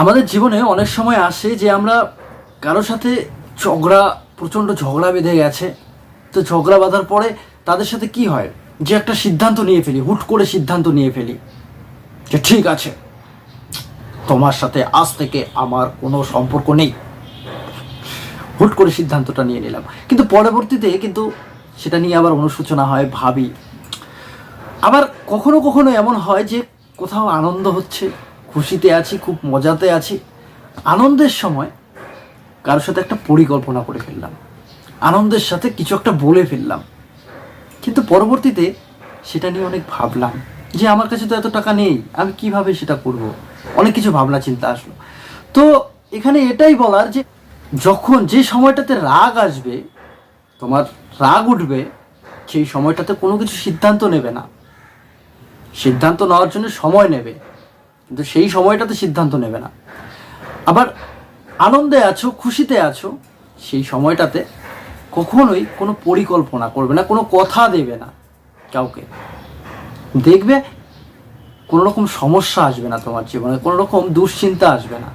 আমাদের জীবনে অনেক সময় আসে যে আমরা কারোর সাথে ঝগড়া, প্রচণ্ড ঝগড়া বেঁধে গেছে। তো ঝগড়া বাঁধার পরে তাদের সাথে কি হয়? যে একটা সিদ্ধান্ত নিয়ে ফেলি, হুট করে সিদ্ধান্ত নিয়ে ফেলি যে ঠিক আছে, তোমার সাথে আজ থেকে আমার কোনো সম্পর্ক নেই। হুট করে সিদ্ধান্তটা নিয়ে নিলাম। কিন্তু পরবর্তীতে কিন্তু সেটা নিয়ে আবার অনুশোচনা হয়, ভাবি। আবার কখনো কখনো এমন হয় যে কোথাও আনন্দ হচ্ছে খুশিতে আছি, খুব মজাতে আছি। আনন্দের সময় কারোর সাথে একটা পরিকল্পনা করে ফেললাম। আনন্দের সাথে কিছু একটা বলে ফেললাম। কিন্তু পরবর্তীতে সেটা নিয়ে অনেক ভাবলাম যে আমার কাছে তো এত টাকা নেই, আমি কীভাবে সেটা করব? অনেক কিছু ভাবনা চিন্তা আসলো। তো এখানে এটাই বলার যে যখন যে সময়টাতে রাগ আসবে, তোমার রাগ উঠবে, সেই সময়টাতে কোনো কিছু সিদ্ধান্ত নেবে না। সিদ্ধান্ত নেওয়ার জন্য সময় নেবে। কিন্তু সেই সময়টাতে সিদ্ধান্ত নেবে না। আবার আনন্দে আছো, খুশিতে আছো, সেই সময়টাতে কখনোই কোনো পরিকল্পনা করবে না, কোনো কথা দেবে না কাউকে। দেখবে কোনো রকম সমস্যা আসবে না তোমার জীবনে, কোনো রকম দুশ্চিন্তা আসবে না।